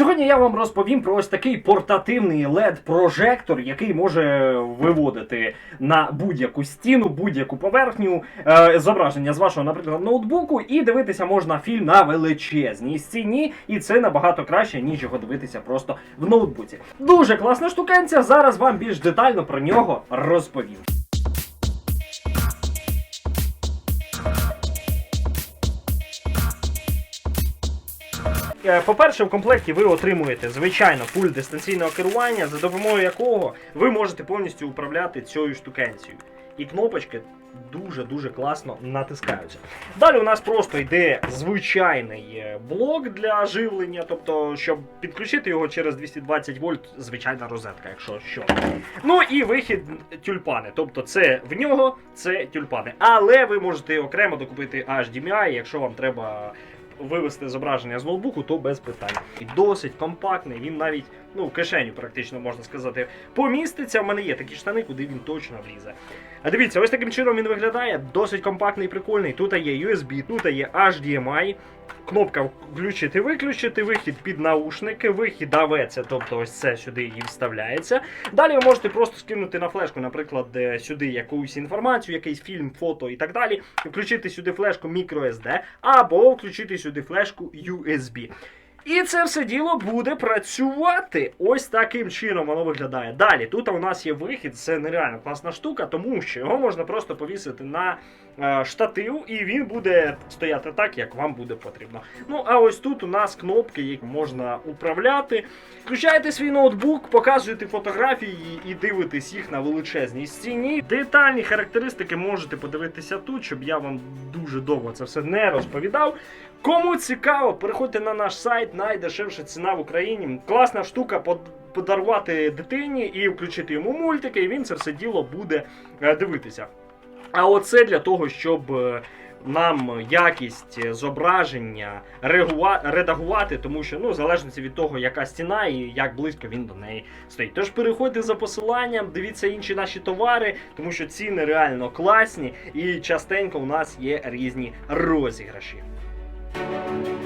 Сьогодні я вам розповім про ось такий портативний LED-прожектор, який може виводити на будь-яку стіну, будь-яку поверхню е, зображення з вашого, наприклад, ноутбуку, і дивитися можна фільм на величезній стіні, і це набагато краще, ніж його дивитися просто в ноутбуці. Дуже класна штукенця. Зараз вам більш детально про нього розповім. По-перше, в комплекті ви отримуєте звичайно пульт дистанційного керування, за допомогою якого ви можете повністю управляти цією штукенцією. І кнопочки дуже-дуже класно натискаються. Далі у нас просто йде звичайний е, блок для живлення, тобто, щоб підключити його через 220 вольт, звичайна розетка, якщо що. Ну і вихід тюльпани. Тобто це в нього, це тюльпани. Але ви можете окремо докупити HDMI, якщо вам треба вивести зображення з ноутбуку, то без питань. І досить компактний, він навіть ну, в кишеню, практично можна сказати, поміститься. У мене є такі штани, куди він точно влізе. А дивіться, ось таким чином він виглядає. Досить компактний, прикольний. Тут є USB, тут є HDMI. Кнопка включити, виключити, вихід під наушники, вихід це тобто ось це сюди і вставляється. Далі ви можете просто скинути на флешку, наприклад, е, сюди якусь інформацію, якийсь фільм, фото і так далі. Включити сюди флешку microSD або включити сюди флешку USB. І це все діло буде працювати. Ось таким чином воно виглядає. Далі, тут у нас є вихід, це нереально класна штука, тому що його можна просто повісити на е, штатив, і він буде стояти так, як вам буде потрібно. Ну, а ось тут у нас кнопки, які можна управляти. Включаєте свій ноутбук, показуєте фотографії і дивитесь їх на величезній стіні. Детальні характеристики можете подивитися тут, щоб я вам дуже довго це все не розповідав. Кому цікаво, переходьте на наш сайт, найдешевша ціна в Україні. Класна штука подарувати дитині і включити йому мультики, і він це все діло буде е, дивитися. А оце для того, щоб е, нам якість зображення редагувати, тому що ну, в залежності від того, яка стіна і як близько він до неї стоїть. Тож переходьте за посиланням, дивіться інші наші товари, тому що ціни реально класні, і частенько у нас є різні розіграші. Música